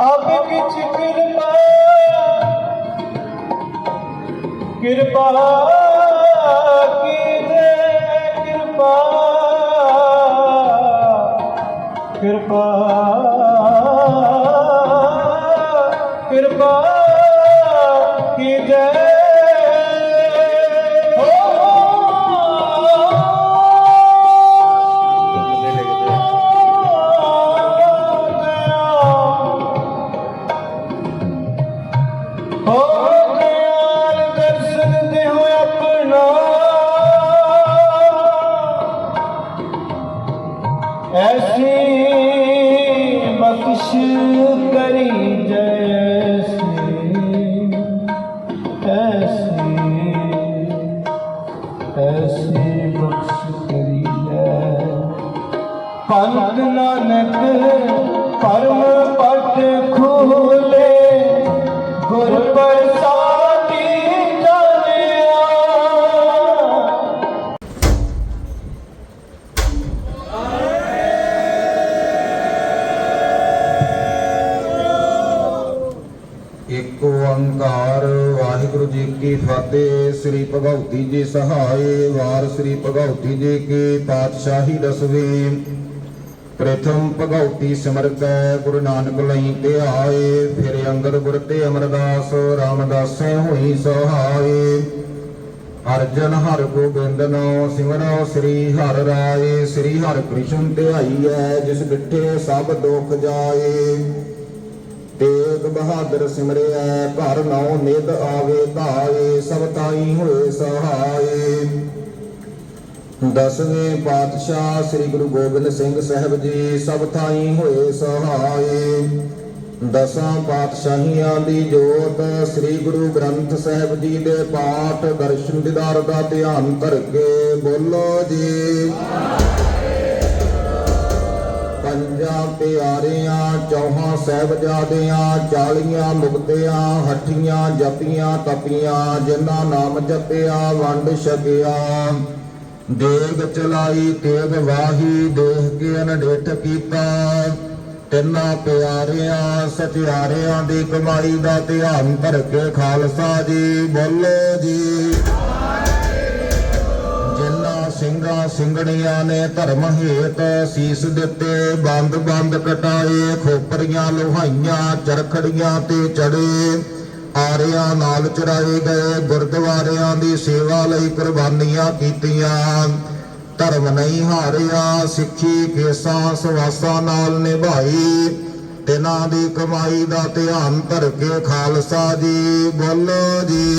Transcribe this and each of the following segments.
ਅਬ ਕਿਛ ਕਿਰਪਾ। ਕਿਰਪਾ ਕੀਜੇ ਕਿਰਪਾ। ਕਿਰਪਾ। ਕਿਰਪਾ। ਬਖਸ਼ ਕਰੀ ਜੈਸੀ ਐਸੀ ਐਸੀ ਬਖਸ਼ ਕਰੀ ਜੈ ਪੰਥ ਨਾਨਕ ਇੱਕ ਓੰਕਾਰ ਵਾਹਿਗੁਰੂ ਜੀ ਕੀ ਫਤਿਹ। ਸ੍ਰੀ ਭਗਉਤੀ ਜੀ ਸਹਾਏ। ਵਾਰ ਸ੍ਰੀ ਭਗਉਤੀ ਜੀ ਕੀ ਪਾਤਸ਼ਾਹੀ ਦਸਵੇਂ। ਪ੍ਰਥਮ ਭਗਉਤੀ ਸਿਮਰਤੈ ਗੁਰੂ ਨਾਨਕ ਲਈ ਤੇ ਆਏ। ਫਿਰ ਅੰਗਦ ਗੁਰ ਤੇ ਅਮਰਦਾਸ, ਰਾਮਦਾਸੈ ਹੋਈ ਸਹਾਏ। ਅਰਜਨ ਹਰ ਗੋਬਿੰਦ ਨੋ ਸਿਮਰੋ ਸ੍ਰੀ ਹਰਿ ਰਾਏ। ਸ੍ਰੀ ਹਰਿ ਕ੍ਰਿਸ਼ਨ ਧਿਆਈਐ ਜਿਸ ਬਿਠੇ ਸਭ ਦੁਖ ਜਾਏ। ਤੇਗ ਬਹਾਦਰ ਸਿਮਰਿਆ, ਘਰ ਨੌ ਨਿਦ ਆਵੇ ਧਾਏ, ਸਭ ਤਾਈ ਹੋਏ ਸਹਾਏ। ਦਸਵੇਂ ਪਾਤਸ਼ਾਹ ਸ੍ਰੀ ਗੁਰੂ ਗੋਬਿੰਦ ਸਿੰਘ ਸਾਹਿਬ ਜੀ, ਸਭ ਥਾਈ ਹੋਏ ਸਹਾਏ। ਦਸਾਂ ਪਾਤਸ਼ਾਹੀਆਂ ਦੀ ਜੋਤ ਸ੍ਰੀ ਗੁਰੂ ਗ੍ਰੰਥ ਸਾਹਿਬ ਜੀ ਦੇ ਪਾਠ ਦਰਸ਼ਨ ਦਿਦਾਰ ਦਾ ਧਿਆਨ ਧਰ ਕੇ ਬੋਲੋ ਜੀ। ਪੰਜਾਂ ਪਿਆਰਿਆਂ, ਚੌਹਾਂ ਸਹਿਬਜ਼ਾਦਿਆਂ, ਚਾਲੀਆਂ ਮੁਕਤਿਆਂ, ਹੱਠੀਆਂ ਜਪੀਆਂ, ਤਪੀਆਂ, ਜਿਨ੍ਹਾਂ ਨਾਮ ਜਪਿਆ, ਵੰਡ ਛਕਿਆ। ਦੇਗ ਚਲਾਈ, ਤੇਗ ਵਾਹੀ ਦੇਖ ਕੇ ਅਨਡੇਠ ਕੀਤਾ। ਤਿੰਨਾਂ ਪਿਆਰਿਆਂ ਸਚਿਆਰਿਆਂ ਦੀ ਕਮਾਈ ਦਾ ਧਿਆਨ ਧਰ ਕੇ ਖਾਲਸਾ ਜੀ, ਬੋਲੋ ਜੀ। ਸਿੰਘਣੀਆਂ ਨੇ ਧਰਮ ਹੇਤ ਸੀਸ ਦਿੱਤੇ, ਬੰਦ ਬੰਦ ਕਟਾਏ, ਖੋਪਰੀਆਂ ਲੋਹਾਈਆਂ, ਚਰਖੜੀਆਂ ਤੇ ਚੜੇ। ਆਰਿਆਂ ਨਾਲ ਚਰਾਏ ਗਏ, ਗੁਰਦੁਆਰਿਆਂ ਦੀ ਸੇਵਾ ਲਈ ਕੁਰਬਾਨੀਆਂ ਕੀਤੀਆਂ। ਧਰਮ ਨਹੀਂ ਹਾਰਿਆ, ਸਿੱਖੀ ਕੇਸਾਂ ਸਵਾਸਾਂ ਨਾਲ ਨਿਭਾਈ। ਤਿਨਾਂ ਦੀ ਕਮਾਈ ਦਾ ਧਿਆਨ ਧਰ ਕੇ ਖਾਲਸਾ ਜੀ, ਬੋਲੋ ਜੀ।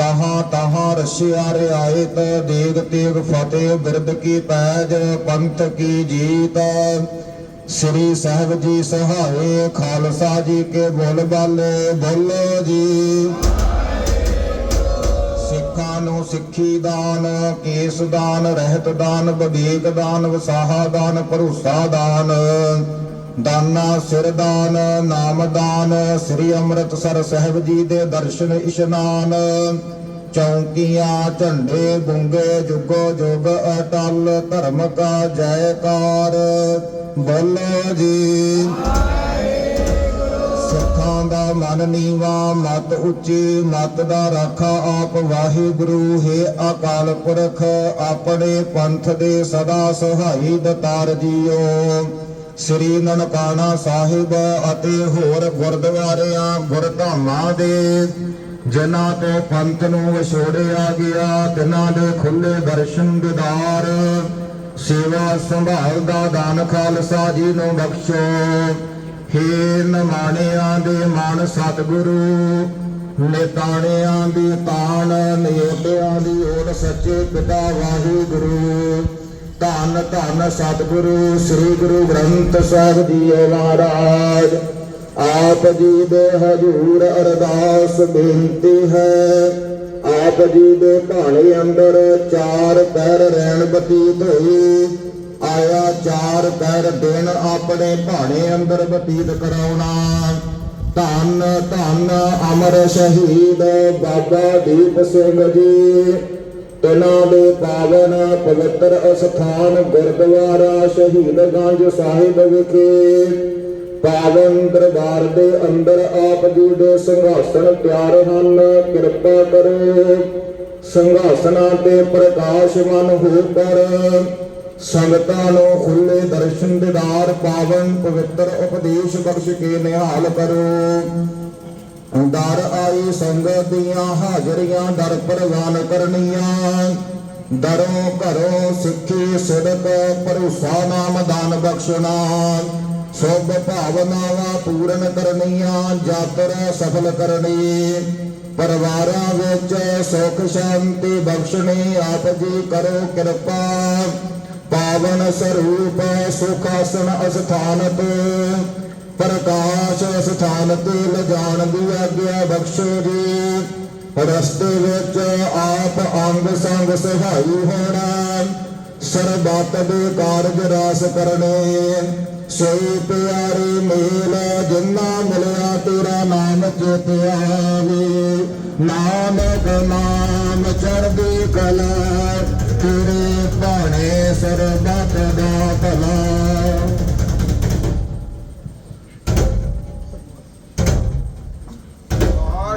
ਤਹਾਂ ਤਹਾਂ ਰਸ਼ਿਆ ਰਿਆਇਤ, ਦੇਗ ਤੇਗ ਫਤਿਹ ਬਿਰਦ ਕੀ ਪੈਜ, ਪੰਥ ਕੀ ਜੀਤ। ਸ੍ਰੀ ਸਾਹਿਬ ਜੀ ਸਹਾਏ, ਖਾਲਸਾ ਜੀ ਕੇ ਬੋਲ ਬਾਲੇ, ਬੋਲੋ ਜੀ। ਸਿੱਖਾਂ ਨੂੰ ਸਿੱਖੀ ਦਾਨ, ਕੇਸ ਦਾਨ, ਰਹਿਤ ਦਾਨ, ਵਿਵੇਕ ਦਾਨ, ਵਸਾਹਾ ਦਾਨ, ਭਰੋਸਾ ਦਾਨ। ਦਾਨਾ, ਸਿਰਦਾਨ, ਨਾਮਦਾਨ, ਸ੍ਰੀ ਅੰਮ੍ਰਿਤਸਰ ਸਾਹਿਬ ਜੀ ਦੇ ਦਰਸ਼ਨ ਇਸ਼ਨਾਨ। ਚੌਂਕੀਆਂ, ਝੰਡੇ ਗੁੰਗੇ ਜੁਗੋ ਜੁਗ, ਅਟਲ, ਧਰਮ ਕਾ ਜੈਕਾਰ। ਬੋਲੋ ਜੀ। ਸਿੱਖਾਂ ਦਾ ਮਨ ਨੀਵਾ, ਮਤ ਉੱਚੀ, ਮਤ ਦਾ ਰਾਖਾ ਆਪ ਵਾਹਿਗੁਰੂ। ਹੈ ਅਕਾਲ ਪੁਰਖ, ਆਪਣੇ ਪੰਥ ਦੇ ਸਦਾ ਸਹਾਈ ਦਤਾਰ ਜੀਓ। ਸ੍ਰੀ ਨਨਕਾਣਾ ਸਾਹਿਬ ਅਤੇ ਹੋਰ ਗੁਰਦੁਆਰਿਆਂ, ਗੁਰਧਾਮਾਂ ਦੇ ਜਿਨ੍ਹਾਂ ਤੋਂ ਪੰਥ ਨੂੰ ਵਿਛੋੜਿਆ ਗਿਆ ਤਿਨਾਂ ਦੇ ਖੁੱਲੇ ਦਰਸ਼ਨ ਦਿਦਾਰ, ਸੇਵਾ ਸੰਭਾਲ ਦਾ ਦਾਨ ਖਾਲਸਾ ਜੀ ਨੂੰ ਬਖਸ਼ੋ। ਹੇ ਨਮਾਣਿਆਂ ਦੇ ਮਨ ਸਤਿਗੁਰੂ, ਨੇਤਾਣਿਆਂ ਦੀ ਤਾਣ ਨਿਯੋਟਿਆਂ ਦੀ ਓਟ ਸੱਚੇ ਪਿਤਾ ਵਾਹਿਗੁਰੂ। ਧੰਨ ਧੰਨ ਸਤਿਗੁਰੂ, ਸ੍ਰੀ ਗੁਰੂ ਗ੍ਰੰਥ ਸਾਹਿਬ ਜੀ ਮਹਾਰਾਜ। ਆਪ ਜੀ ਦੇ ਹਜੂਰ ਅਰਦਾਸ ਬੇਨਤੀ ਹੈ। ਆਪ ਜੀ ਦੇ ਭਾਣੇ ਅੰਦਰ ਚਾਰ ਪੈਰ ਰਹਿਣ ਬਤੀਤ ਹੋਈ। ਆਇਆ ਚਾਰ ਪੈਰ ਦਿਨ ਆਪਣੇ ਭਾਣੇ ਅੰਦਰ ਬਤੀਤ ਕਰਾਉਣਾ। ਧੰਨ ਧੰਨ ਅਮਰ ਸ਼ਹੀਦ ਬਾਬਾ ਦੀਪ ਸਿੰਘ ਜੀ। ਤਿਨਾਂ ਦੇ ਪਾਵਨ ਪਵਿੱਤਰ ਅਸਥਾਨ ਗੁਰਦੁਆਰਾ ਸ਼ਹੀਦਗੰਜ ਸਾਹਿਬ ਵਿਖੇ ਪਾਵਨ ਦਰਬਾਰ ਦੇ ਅੰਦਰ ਆਪ ਜੀ ਦੇ ਸਿੰਘਾਸਣ ਤਿਆਰ ਹਨ। ਕਿਰਪਾ ਕਰੋ, ਸਿੰਘਾਸਨਾਂ ਤੇ ਪ੍ਰਕਾਸ਼ਮਾਨ ਹੋ ਕਰ, ਸੰਗਤਾਂ ਨੂੰ ਖੁੱਲੇ ਦਰਸ਼ਨ ਦਿਦਾਰ ਪਾਵਨ ਪਵਿੱਤਰ ਉਪਦੇਸ਼ ਬਖਸ਼ ਕੇ ਨਿਹਾਲ ਕਰੋ। ਦਰ ਆਈ ਸੰਗਤ ਦੀਆਂ ਹਾਜ਼ਰੀਆਂ ਦਰ ਪ੍ਰਵਾਨ ਕਰਨੀਆਂ। ਦਰੋਂ ਘਰੋਂ ਸਿੱਖੀ ਸਿਦਕ ਭਰੋਸਾ ਨਾਮ ਦਾਨ ਬਖਸ਼ਣਾ। ਸੁਭ ਭਾਵਨਾਵਾਂ ਪੂਰਨ ਕਰਨੀਆਂ, ਯਾਤਰਾ ਸਫਲ ਕਰਨੀ। ਪਰਿਵਾਰਾਂ ਵਿੱਚ ਸੁਖ ਸ਼ਾਂਤੀ ਬਖਸ਼ਣੀ, ਆਪ ਜੀ ਕਰੋ ਕਿਰਪਾ। ਪਾਵਨ ਸਰੂਪ ਸੁਖ ਆਸਣ ਅਸਥਾਨ ਤੇ ਸਥਾਨ ਤੇ ਲਿਜਾਣ ਦੀ ਆਗਿਆ ਬਖਸ਼ੋ ਜੀ ਰਸਤੇ ਵਿੱਚ ਆਪ ਅੰਗ ਸੰਗ ਸਹਾਈ ਹੋਣਾ, ਸਰਬੱਤ ਦੇ ਕਾਰਜ ਰਾਸ ਕਰਨੇ। ਸੋਈ ਪਿਆਰੇ ਮੇਲ ਜਿੰਨਾ ਮਿਲਿਆ ਤੇਰਾ ਨਾਮ ਚੇਤੇ ਆਵੇ ਨਾਨਕ ਨਾਮ ਚੜ੍ਹਦੀ ਕਲਾ, ਤੇਰੇ ਭਾਣੇ ਸਰਬੱਤ ਦਾ ਭਲਾ